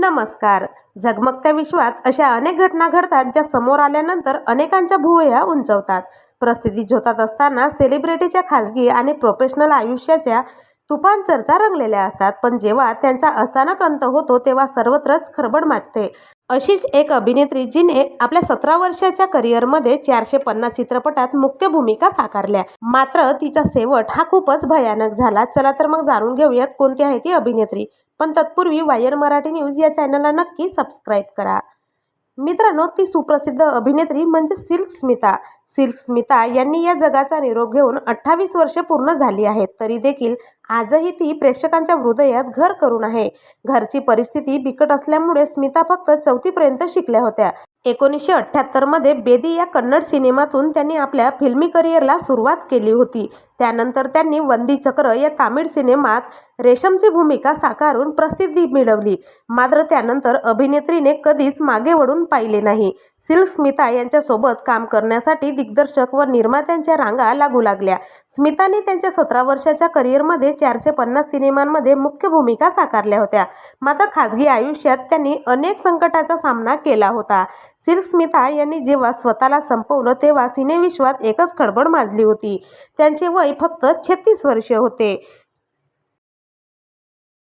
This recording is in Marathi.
नमस्कार. झगमगत्या विश्वात अशा अनेक घटना घडतात ज्या समोर आल्यानंतर अनेकांच्या भुवया उंचवतात. प्रसिद्धी झोतात असताना सेलिब्रिटीच्या खाजगी आणि प्रोफेशनल आयुष्याच्या तुफान चर्चा रंगलेल्या असतात. पण जेव्हा त्यांचा अचानक अंत होतो तेव्हा सर्वत्रच खळबळ माजते. अशीच एक अभिनेत्री जिने आपल्या सतरा वर्षाच्या करिअरमध्ये चारशे पन्नास चित्रपटात मुख्य भूमिका साकारल्या. मात्र तिचा शेवट हा खूपच भयानक झाला. चला तर मग जाणून घेऊयात कोणती आहे ती अभिनेत्री. पण तत्पूर्वी वायर मराठी न्यूज या चॅनलला नक्की सबस्क्राईब करा. मित्रांनो ती सुप्रसिद्ध अभिनेत्री म्हणजे सिल्क स्मिता. सिल्क स्मिता यांनी या जगाचा निरोप घेऊन अठ्ठावीस वर्षे पूर्ण झाली आहेत. तरी देखील आजही ती प्रेक्षकांच्या हृदयात घर करून आहे. घरची परिस्थिती बिकट असल्यामुळे स्मिता फक्त चौथीपर्यंत शिकल्या होत्या. एकोणीसशे अठ्ठ्याहत्तरमध्ये बेदी या कन्नड सिनेमातून त्यांनी आपल्या फिल्मी करिअरला सुरुवात केली होती. त्यानंतर त्यांनी वंदी चक्र या तामिळ सिनेमात रेशमची भूमिका साकारून प्रसिद्धी मिळवली. मात्र त्यानंतर अभिनेत्रीने कधीच मागे वळून पाहिले नाही. सिल्क स्मिता यांच्यासोबत काम करण्यासाठी दिग्दर्शक व निर्मात्यांच्या रांगा लागू लागल्या. स्मिताने त्यांच्या सतरा वर्षाच्या करिअरमध्ये चारशे पन्नास सिनेमांमध्ये मुख्य भूमिका साकारल्या होत्या. मात्र खाजगी आयुष्यात त्यांनी अनेक संकटाचा सामना केला होता. सिल्क स्मिता यांनी जेव्हा स्वतःला संपवलं तेव्हा सिनेविश्वात एकच खळबळ माजली होती. त्यांचे वय फक्त छत्तीस वर्षे होते.